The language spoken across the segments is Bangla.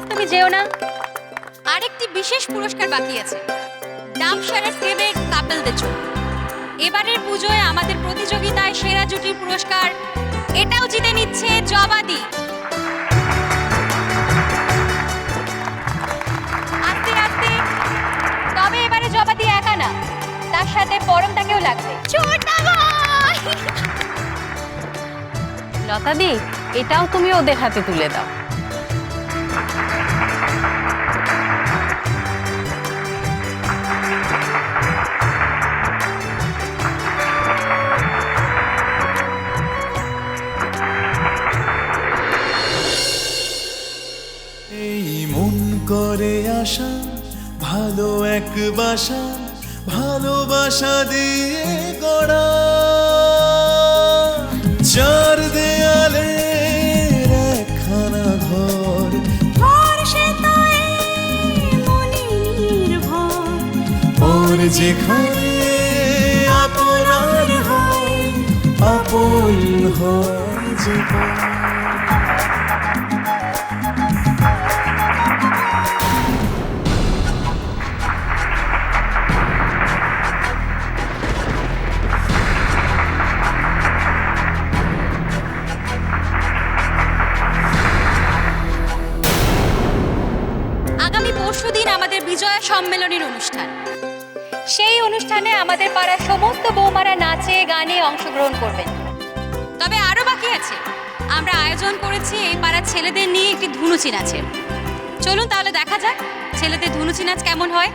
প্লিজ তুমি যেও না। আরেকটি বিশেষ পুরস্কার বাকি আছে। ডামশারের প্রেমের কাপেলদের জন্য। এবারের পুজোয় আমাদের প্রতিযোগিতায় সেরা জুটির পুরস্কার, এটাও জিতে নিচ্ছে জবাদি। আস্তে আস্তে। তবে এবারে জবাদি একা না, তার সাথে পরমটাকেও লাগবে। লতাদি, এটাও তুমি ওদের হাতে তুলে দাও। করে আশা ভালো এক বাসা ভালোবাসা দিয়ে গড়া। চার দেয়ালে একখানা ঘর। ওর যেখানে আপনার হয়। আপন হয় জীবন। আগামী পরশুদিন আমাদের বিজয়া সম্মেলনের অনুষ্ঠান। সেই অনুষ্ঠানে আমাদের পাড়ার সমস্ত বৌমারা নাচে, গানে অংশগ্রহণ করবেন। তবে আরও বাকি আছে। আমরা আয়োজন করেছি এই পাড়ার ছেলেদের নিয়ে একটি ধুনুচি নাচের। চলুন তাহলে দেখা যাক ছেলেদের ধুনুচি নাচ কেমন হয়।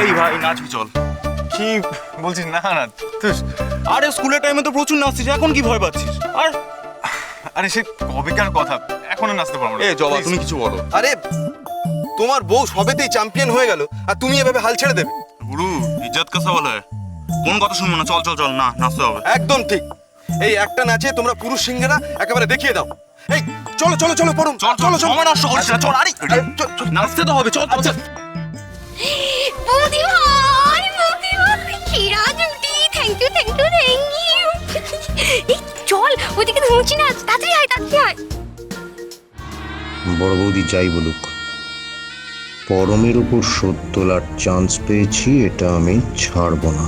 এই ভাই, নাচবি চল। কি বলছিস? না না তুই আরে স্কুলের টাইমে তো প্রচুর নাচছিস এখন কি ভয় পাচ্ছিস? আর আরে সে কবেকার কথা? এখনও নাচতে পারব না। এ জবা তুমি কিছু বলো। আরে তোমার বউ সবেতেই চ্যাম্পিয়ন হয়ে গেল আর তুমি এভাবে হাল ছেড়ে দেবে। গুরু ইজ্জত কাসা বলে। কোন কথা শুনব না? চল চল চল না নাচতে হবে। একদম ঠিক। এই একটা নাচে তোমরা পুরুষ সিংহেরা একেবারে দেখিয়ে দাও। এই চলো চলো চলো পড়ুন। চল চল সময় নষ্ট করিস না চল। আরে চল, চল। নাচতে তো হবে চল আচ্ছা। বৌদি ভাই ওইদিকে না তাড়াতাড়ি তাড়াতাড়ি বড় বৌদি যাই বলুক, পরমের উপর সত্য তোলার চান্স পেয়েছি, এটা আমি ছাড়বো না।